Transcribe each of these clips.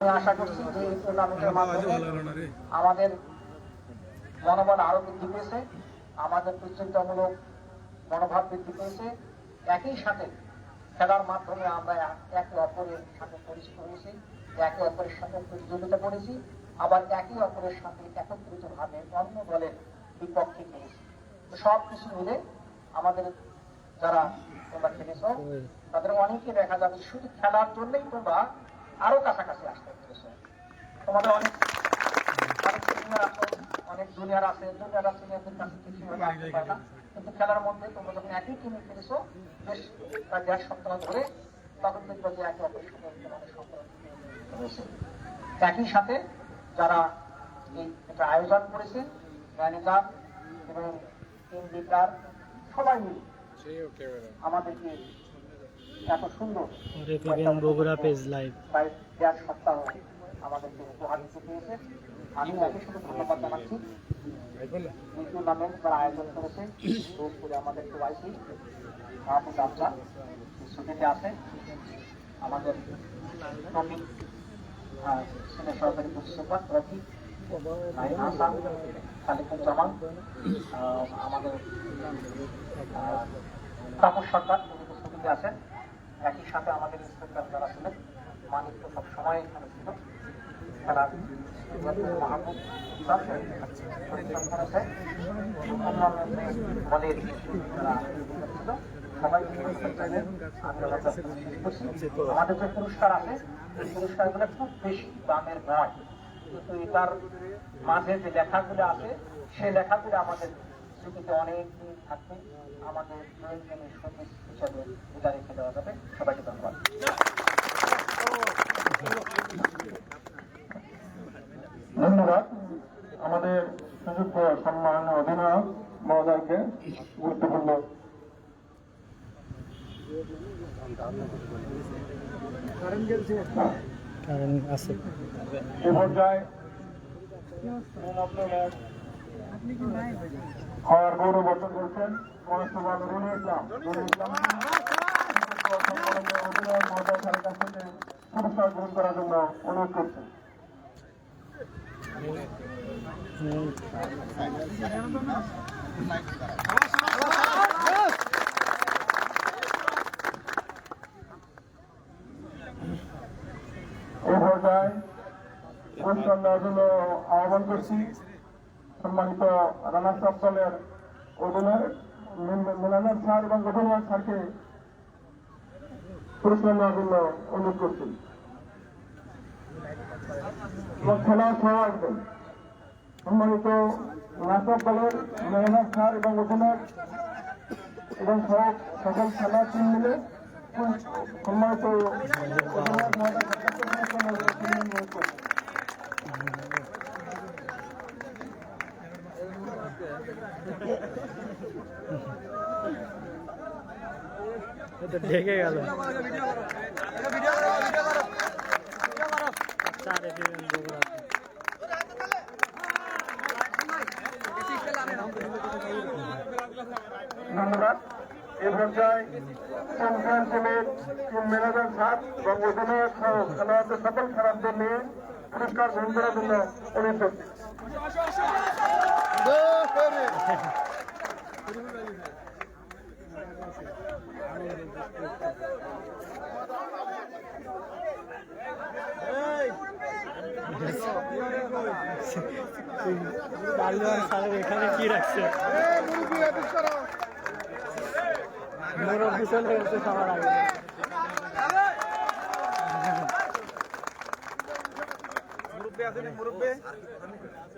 আমি আশা করছি যে এই টুর্নামেন্টের মাধ্যমে আমাদের মনোবল আরও বৃদ্ধি পেয়েছে আমাদের প্রতিযোগিতামূলক মনোভাব বৃদ্ধি পেয়েছে। একই সাথে খেলার মাধ্যমে আমরা একে অপরের সাথে পরিচিত হয়েছি একে অপরের সাথে প্রতিযোগিতা করেছি আবার একে অপরের সাথে একত্রিত ভাবে অন্য দলের বিপক্ষে খেলেছি। সব কিছু মিলে আমাদের যারা তোমরা খেলেছ তাদের অনেকে দেখা যাবে শুধু খেলার জন্যই তোমরা আরও কাছাকাছি আসতে পেরেছ। তোমাদের অনেক অনেক জুনিয়র আছে জুনিয়র আছে কাছে কিছু আসতে পারে না। কিন্তু খেলার মধ্যে তোমরা যখন একই টিমে খেলেছো বেশ প্রায় দেড় সপ্তাহ ধরে তখন দেখব যে একে অপরের সাথে তোমাদের সম্পর্ক রয়েছে। একই সাথে যারা এই এটা আয়োজন করেছে ম্যানেজার এবং টিম লিডার সবাই মিলে আমাদেরকে এত সুন্দর বগুড়া পেজ লাইভ আমাদেরকে উপহার দিতে পেরেছে। আমি একই সাথে ধন্যবাদ জানাচ্ছি। টুর্নামেন্ট যারা আয়োজন করেছে। আমাদের কেওয়াইসি মাহমুদ আফজা ছুটিতে আছে। আমাদের সরকারি হাসান খালিকুজ্জামান আহ, আমাদের তাপস সরকার ছুটিতে আছেন। একই সাথে আমাদের ইন্সপেক্টর যারা ছিলেন, মানিক তো সবসময় এখানে ছিল করছি। আমাদের যে পুরস্কার পুরস্কারগুলো খুব বেশি দামের কিন্তু এটার মাঝে যে লেখাগুলো আছে, সেই লেখাগুলো আমাদের স্মৃতিতে অনেক দিন থাকবে আমাদের প্রয়োজনীয় সংগীত হিসাবে এটা রেখে দেওয়া যাবে। সবাইকে ধন্যবাদ। ধন্যবাদ। আমাদের সুযোগ্য সম্মান অধিনায়ক মহোদয়কে গুরুত্বপূর্ণ। এ পর্যায়ে হওয়ার গৌরব অর্জন করেছেন কনস্টেবল রুনি ইসলাম। রুনি ইসলাম পুরস্কার গ্রহণ করার আহ্বান করছি। সম্মানিত রানার্স আপ দলের অধিনায়ক মিলানার স্যার এবং অধিনায়ক স্যারকে পুরস্কার নেওয়ার জন্য অনুরোধ করছি। খেলা সহ আসবেন। সম্মানিত নাটক দলের মেহনার স্যার এবং অধিনায়ক এবং সহ সকল খেলার টিম মিলে সম্মানিত অধিনায়ক সরকারকে পুরস্কার নেওয়ার জন্য অনুরোধ করছি এ তো ঢেকে গেল। চার রেপিবেন বগুড়া ধন্যবাদ। এ পর্যায়ে চ্যাম্পিয়নশিপের টিম ম্যানেজার স্যার এবং অধিনায়ক সহ খেলোয়াড়দের সকল খেলোয়াড়দের নিয়ে পুরস্কার গ্রহণ জন্য অনুরোধ এখানে কি রাখছে মুরব্বী? চলে গেছে অস্ট্রেলিয়ার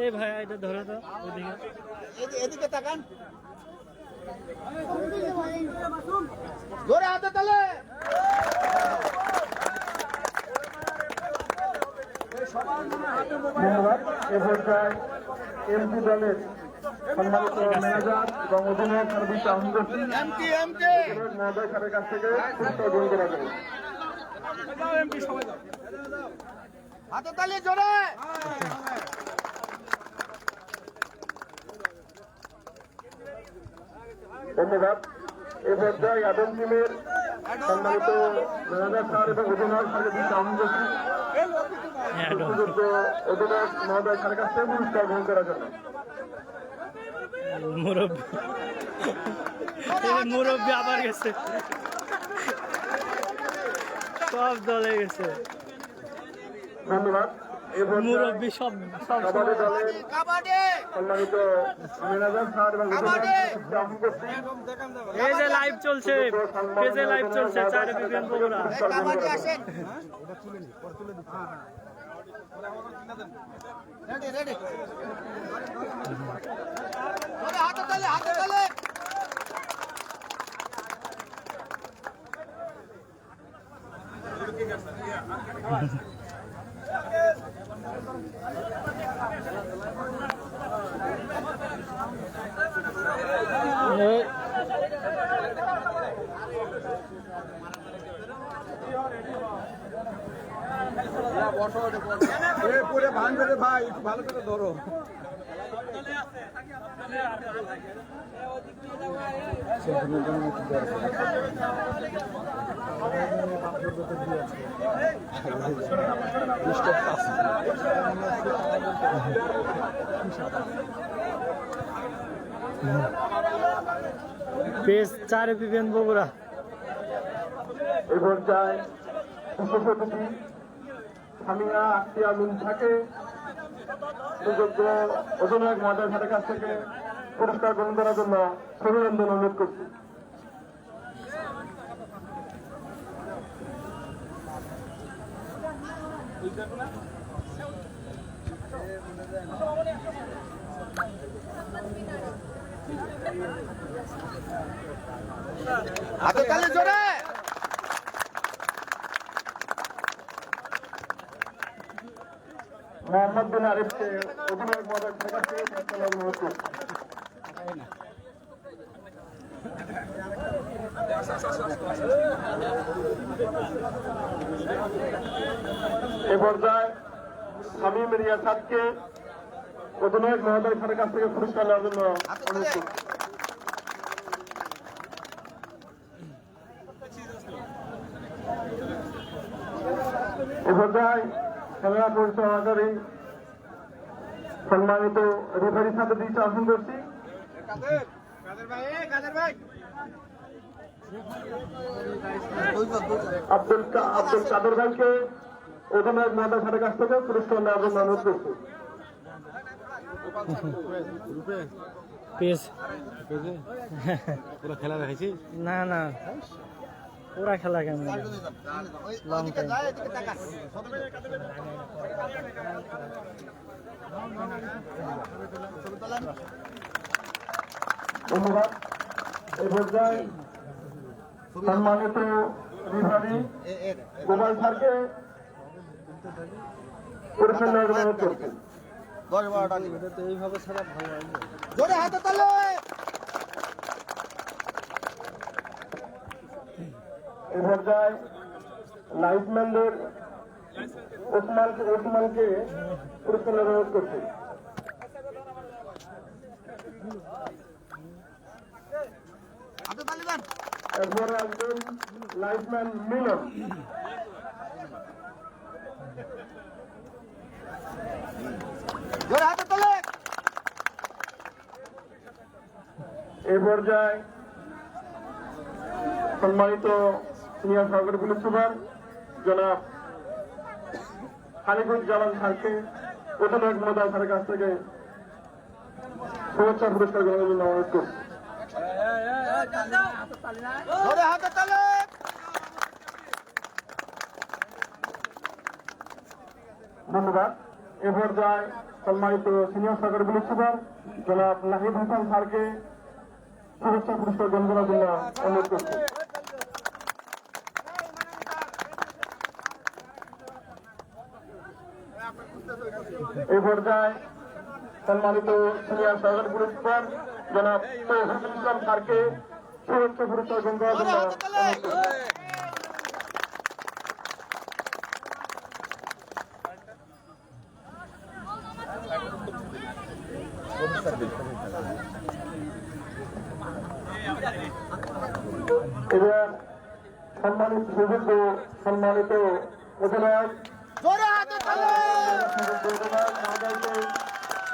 এই ভাই এটা ধরো তো ওইদিকে এদিকে তাকান। জোরে হাতে তালে। ধন্যবাদ। এ পর্যায়ে এমপি দলের সম্মানিত ম্যানেজার এবং অধিনায়ক সার্ভিস আহমদী মহোদয় স্যারের কাছ থেকে পুরস্কার গ্রহণ করা যাবে হাতে তালি জোরে। ধন্যবাদ। এ পর্যায়ে আদম টিমের সম্মানিত ম্যানেজার স্যার এবং অধিনায়ক সার্ভিস আহমদী সুযোগ্য অধিনায়ক মহোদয় স্যারের কাছ থেকে পুরস্কার গ্রহণ করার জন্য। মুরব্বী আবার গেছে। সব দলে গেছে। ধন্যবাদ। মুরব্বী সব এই যে লাইভ চলছে পেজে লাইভ চলছে চার বিপিএন বগুড়া হাতে তালি হাতে তালি এই পুরে ভাঙবে রে ভাই ভালো করে ধরো। পেজ চার বিপিএন বগুড়া। এ পর্যায়ে বিশেষ অতিথি সামিয়া আক্তিয়া মিন থাকে সুযোগ্য অধিনায়ক মহোদয় স্যারের কাছ থেকে পুরস্কার গ্রহণ করার জন্য অভিনন্দন অনুরোধ করছি। হাতে তালি জোরে! মোহাম্মদ বিন আরিফকে অধিনায়ক মহোদয় স্যারের কাছ থেকে পুরস্কার গ্রহণ অনুরোধ করছি এ পর্যায়ে শামীম রিয়াসাদকে অধিনায়ক মহোদয় স্যারের কাছ থেকে পুরস্কার নেওয়ার জন্য অনুরোধ করছি। এ পর্যায়ে খেলা পরিচালনাকারী সম্মানিত রেফারির সাথে দিচ্ছে আসন করছি। কাদের কাদের ভাই এ কাদের ভাই আব্দুল কা- আব্দুল কাদের ভাইকে অধিনায়ক মহোদয় স্যারের কাছ থেকে পুরস্কার নেওয়ার জন্য অনুরোধ করছি। পেজ পুরো খেলা দেখাইছি না না। ওরা খেলা কেমন ধন্যবাদ। পর্যায়ে সম্মানিত রেফারি গোপাল স্যারকে দশ বারোটা এইভাবে ছাড়া ভালো জোরে হাতে তালি! এ পর্যায়ে লাইফম্যানদের ওসমানকে ওসমানকে পুরস্কার নেওয়ার অনুরোধ করছি হাতে তালি দেন এরপরে আসবেন লাইফম্যান মিলন জোরে হাতে তালি এ পর্যায়ে সম্মানিত সিনিয়র সরকারি পুলিশ সুপার জনাব খালিকুজ্জামান স্যারকে অধিনায়ক মহোদয় স্যারের কাছ থেকে শুভেচ্ছা পুরস্কার গ্রহণের জন্য অনুরোধ করছি ধন্যবাদ। এ পর্যায়ে সম্মানিত সিনিয়র সরকারি পুলিশ সুপার জনাব নাহিদ হাসান স্যারকে শুভেচ্ছা পুরস্কার গ্রহণ করার জন্য অনুরোধ করছি। পর্যায়ে সম্মানিত সিনিয়র সহকারী পুরস্কার জনাব তৌহিদুল ইসলাম স্যারকে শুভেচ্ছা পুরস্কার গ্রহণ করার জন্য অনুরোধ করছি। এবার সম্মানিত সুযোগ্য সম্মানিত অধিনায়ক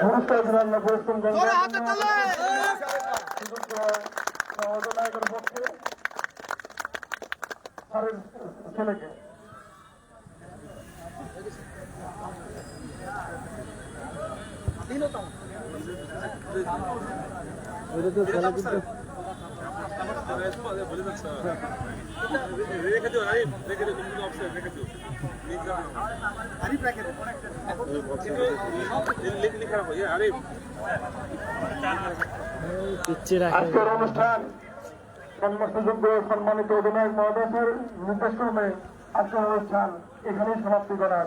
দিলেন পরিশ্রম অধিনায়কের পক্ষে ছেলেকে এটা তো খেলা কিন্তু পিচ্ছি রাখে আজকের অনুষ্ঠান সম্মানযোগ্য সম্মানিত অধিনায়ক মহাদেশের নির্দেশ ক্রমে আজকের অনুষ্ঠান এখানেই সমাপ্তি করার।